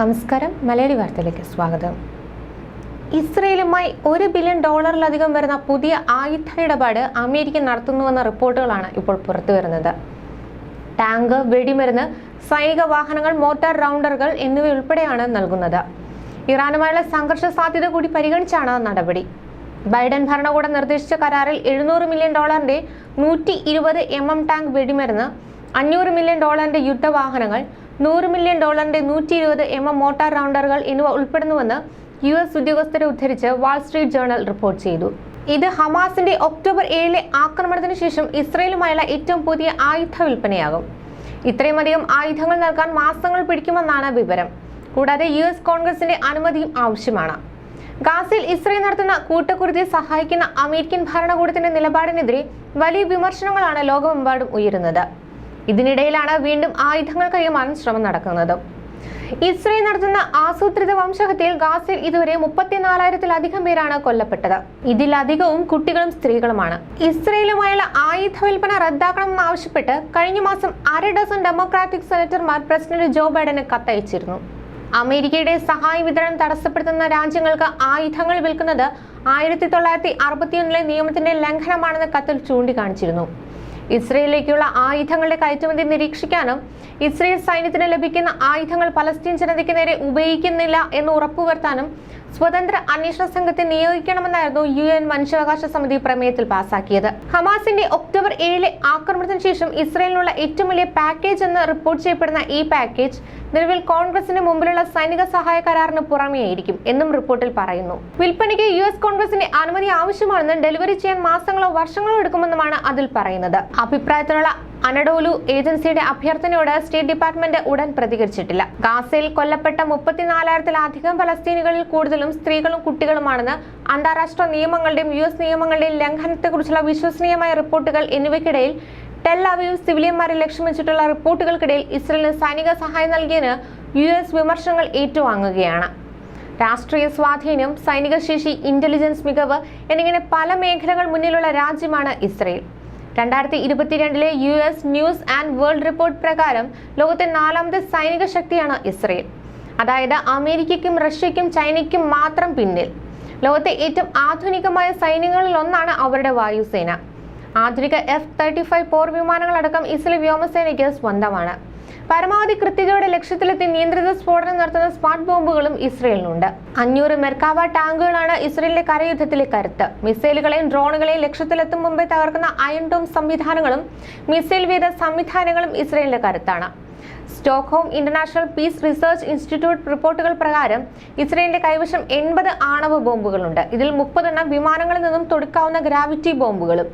നമസ്കാരം. മലയാളി വാർത്തയിലേക്ക് സ്വാഗതം. ഇസ്രയേലുമായി ഒരു ബില്യൺ ഡോളറിലധികം വരുന്ന പുതിയ ആയുധ ഇടപാട് അമേരിക്ക നടത്തുന്നുവെന്ന റിപ്പോർട്ടുകളാണ് ഇപ്പോൾ പുറത്തുവരുന്നത് ടാങ്ക് വെടിമരുന്ന് സൈനിക വാഹനങ്ങൾ മോട്ടാർ റൗണ്ടറുകൾ എന്നിവയുൾപ്പെടെയാണ് നൽകുന്നത്. ഇറാനുമായുള്ള സംഘർഷ സാധ്യത കൂടി പരിഗണിച്ചാണ് നടപടി. ബൈഡൻ ഭരണകൂടം നിർദ്ദേശിച്ച കരാറിൽ എഴുന്നൂറ് മില്യൺ ഡോളറിന്റെ നൂറ്റി ഇരുപത് എം എം ടാങ്ക് വെടിമരുന്ന് അഞ്ഞൂറ് മില്യൺ ഡോളറിന്റെ യുദ്ധവാഹനങ്ങൾ നൂറ് മില്യൺ ഡോളറിന്റെ നൂറ്റി ഇരുപത് എം എം മോട്ടാർ റൗണ്ടറുകൾ എന്നിവ ഉൾപ്പെടുന്നുവെന്ന് യു എസ് ഉദ്യോഗസ്ഥരെ ഉദ്ധരിച്ച് വാൾസ്ട്രീറ്റ് ജേർണൽ റിപ്പോർട്ട് ചെയ്തു. ഇത് ഹമാസിന്റെ ഒക്ടോബർ ഏഴിലെ ആക്രമണത്തിന് ശേഷം ഇസ്രയേലുമായുള്ള ഏറ്റവും പുതിയ ആയുധ വിൽപ്പനയാകും. ഇത്രയുമധികം ആയുധങ്ങൾ നൽകാൻ മാസങ്ങൾ പിടിക്കുമെന്നാണ് വിവരം. കൂടാതെ യു എസ് കോൺഗ്രസിന്റെ അനുമതിയും ആവശ്യമാണ്. ഗാസയിൽ ഇസ്രയേൽ നടത്തുന്ന കൂട്ടക്കുരുതിയെ സഹായിക്കുന്ന അമേരിക്കൻ ഭരണകൂടത്തിന്റെ നിലപാടിനെതിരെ വലിയ വിമർശനങ്ങളാണ് ലോകമെമ്പാടും ഉയരുന്നത്. ഇതിനിടയിലാണ് വീണ്ടും ആയുധങ്ങൾ കൈമാറാൻ ശ്രമം നടക്കുന്നത്. ഇസ്രയേൽ നടത്തുന്ന ആസൂത്രിത വംശഹത്യയിൽ ഗാസയിൽ ഇതുവരെ മുപ്പത്തിനാലായിരത്തിലധികം പേരാണ് കൊല്ലപ്പെട്ടത്. ഇതിലധികവും കുട്ടികളും സ്ത്രീകളുമാണ്. ഇസ്രയേലുമായുള്ള ആയുധ വിൽപ്പന റദ്ദാക്കണമെന്നാവശ്യപ്പെട്ട് കഴിഞ്ഞ മാസം അര ഡസൻ ഡെമോക്രാറ്റിക് സെനറ്റർമാർ പ്രസിഡന്റ് ജോ ബൈഡന് കത്തയച്ചിരുന്നു. അമേരിക്കയുടെ സഹായ വിതരണം തടസ്സപ്പെടുത്തുന്ന രാജ്യങ്ങൾക്ക് ആയുധങ്ങൾ വിൽക്കുന്നത് ആയിരത്തി തൊള്ളായിരത്തി അറുപത്തിയൊന്നിലെ നിയമത്തിന്റെ ലംഘനമാണെന്ന് കത്തിൽ ചൂണ്ടിക്കാണിച്ചിരുന്നു. ഇസ്രയേലിലേക്കുള്ള ആയുധങ്ങളുടെ കയറ്റുമതി നിരീക്ഷിക്കാനും ഇസ്രയേൽ സൈന്യത്തിന് ലഭിക്കുന്ന ആയുധങ്ങൾ പലസ്തീൻ ജനതയ്ക്ക് നേരെ ഉപയോഗിക്കുന്നില്ല എന്ന് ഉറപ്പുവരുത്താനും സ്വതന്ത്ര അന്വേഷണ സംഘത്തെ നിയോഗിക്കണമെന്നായിരുന്നു യു എൻ മനുഷ്യാവകാശ സമിതി പ്രമേയത്തിൽ പാസാക്കിയത്. ഹമാസിന്റെ ഒക്ടോബർ ഏഴിലെ ആക്രമണത്തിന് ശേഷം ഇസ്രയേലിനുള്ള ഏറ്റവും വലിയ പാക്കേജ് എന്ന് റിപ്പോർട്ട് ചെയ്യപ്പെടുന്ന ഈ പാക്കേജ് നിലവിൽ കോൺഗ്രസിന് മുമ്പിലുള്ള സൈനിക സഹായ കരാറിന് പുറമെയായിരിക്കും എന്നും റിപ്പോർട്ടിൽ പറയുന്നു. വിൽപ്പനയ്ക്ക് യു എസ് കോൺഗ്രസിന്റെ അനുമതി ആവശ്യമാണെന്നും ഡെലിവറി ചെയ്യാൻ മാസങ്ങളോ വർഷങ്ങളോ എടുക്കുമെന്നുമാണ് അതിൽ പറയുന്നത്. അഭിപ്രായത്തിലുള്ള അനഡോലു ഏജൻസിയുടെ അഭ്യർത്ഥനയോട് സ്റ്റേറ്റ് ഡിപ്പാർട്ട്മെന്റ് ഉടൻ പ്രതികരിച്ചിട്ടില്ല. ഗാസയിൽ കൊല്ലപ്പെട്ട മുപ്പത്തിനാലായിരത്തിലധികം ഫലസ്തീനികളിൽ കൂടുതലും സ്ത്രീകളും കുട്ടികളുമാണെന്ന് അന്താരാഷ്ട്ര നിയമങ്ങളുടെയും യു എസ് നിയമങ്ങളുടെയും ലംഘനത്തെക്കുറിച്ചുള്ള വിശ്വസനീയമായ റിപ്പോർട്ടുകൾ എന്നിവയ്ക്കിടയിൽ ടെൽ അവീവ് സിവിലിയന്മാരെ ലക്ഷ്യം വെച്ചിട്ടുള്ള റിപ്പോർട്ടുകൾക്കിടയിൽ ഇസ്രയേലിന് സൈനിക സഹായം നൽകിയതിന് യു എസ് വിമർശനങ്ങൾ ഏറ്റുവാങ്ങുകയാണ്. രാഷ്ട്രീയ സ്വാധീനം സൈനിക ശേഷി ഇന്റലിജൻസ് മികവ് എന്നിങ്ങനെ പല മേഖലകൾ മുന്നിലുള്ള രാജ്യമാണ് ഇസ്രയേൽ. രണ്ടായിരത്തി ഇരുപത്തിരണ്ടിലെ U S news and world report പ്രകാരം ലോകത്തെ നാലാമത്തെ സൈനിക ശക്തിയാണ് ഇസ്രയേൽ. അതായത് അമേരിക്കയ്ക്കും റഷ്യയ്ക്കും ചൈനയ്ക്കും മാത്രം പിന്നിൽ. ലോകത്തെ ഏറ്റവും ആധുനികമായ സൈന്യങ്ങളിൽ ഒന്നാണ് അവരുടെ വായുസേന. ആധുനിക എഫ് തേർട്ടി ഫൈവ് പോർ വിമാനങ്ങളടക്കം ഇസ്രയേൽ വ്യോമസേനയ്ക്ക് സ്വന്തമാണ്. പരമാവധി കൃത്യതയുടെ ലക്ഷ്യത്തിലെത്തി നിയന്ത്രിത സ്ഫോടനം നടത്തുന്ന സ്മാർട്ട് ബോംബുകളും ഇസ്രയേലിനുണ്ട്. അഞ്ഞൂറ് മെർക്കാവ ടാങ്കുകളാണ് ഇസ്രയേലിന്റെ കരയുദ്ധത്തിലെ കരുത്ത്. മിസൈലുകളെയും ഡ്രോണുകളെയും ലക്ഷ്യത്തിലെത്തും മുമ്പേ തകർക്കുന്ന അയൺ ഡോം സംവിധാനങ്ങളും മിസൈൽ വേദ സംവിധാനങ്ങളും ഇസ്രയേലിന്റെ കരുത്താണ്. Stockholm international peace research institute റിപ്പോർട്ടുകൾ പ്രകാരം ഇസ്രയേലിന്റെ കൈവശം എൺപത് ആണവ ബോംബുകളുണ്ട്. ഇതിൽ മുപ്പതെണ്ണം വിമാനങ്ങളിൽ നിന്നും തൊടുക്കാവുന്ന ഗ്രാവിറ്റി ബോംബുകളും.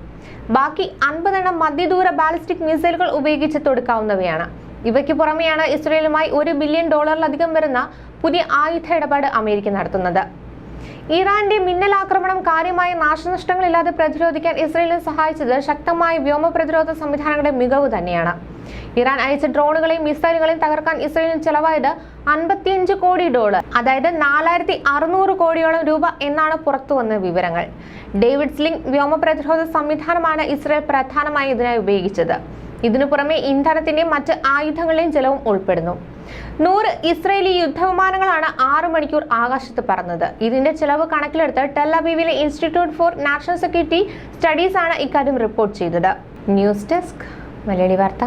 ബാക്കി അൻപതെണ്ണം മധ്യദൂര ബാലിസ്റ്റിക് മിസൈലുകൾ ഉപയോഗിച്ച് തൊടുക്കാവുന്നവയാണ്. ഇവയ്ക്ക് പുറമെയാണ് ഇസ്രയേലുമായി ഒരു ബില്യൺ ഡോളറിലധികം വരുന്ന പുതിയ ആയുധ ഇടപാട് അമേരിക്ക നടത്തുന്നത്. ഇറാന്റെ മിന്നൽ ആക്രമണം കാര്യമായ നാശനഷ്ടങ്ങളില്ലാതെ പ്രതിരോധിക്കാൻ ഇസ്രയേലിനെ സഹായിച്ചത് ശക്തമായ വ്യോമ പ്രതിരോധ സംവിധാനങ്ങളുടെ മികവ് തന്നെയാണ്. ഇറാൻ അയച്ച ഡ്രോണുകളെയും മിസൈലുകളെയും തകർക്കാൻ ഇസ്രയേലിന് ചെലവായത് അൻപത്തിയഞ്ച് കോടി ഡോളർ അതായത് നാലായിരത്തി അറുന്നൂറ് കോടിയോളം രൂപ എന്നാണ് പുറത്തുവന്ന വിവരങ്ങൾ. ഡേവിഡ് സ്ലിംഗ് വ്യോമ പ്രതിരോധ സംവിധാനമാണ് ഇസ്രയേൽ പ്രധാനമായി ഇതിനായി ഉപയോഗിച്ചത്. ഇതിനു പുറമെ ഇന്ധനത്തിന്റെയും മറ്റ് ആയുധങ്ങളുടെയും ജലവും ഉൾപ്പെടുന്നു. നൂറ് ഇസ്രയേലി യുദ്ധവിമാനങ്ങളാണ് ആറു മണിക്കൂർ ആകാശത്ത് പറന്നത്. ഇതിന്റെ ചെലവ് കണക്കിലെടുത്ത് ടെല്ലബീവിലെ institute for national security studies ആണ് ഇക്കാര്യം റിപ്പോർട്ട് ചെയ്തത്. ന്യൂസ് ഡെസ്ക് മലയാളി വാർത്ത.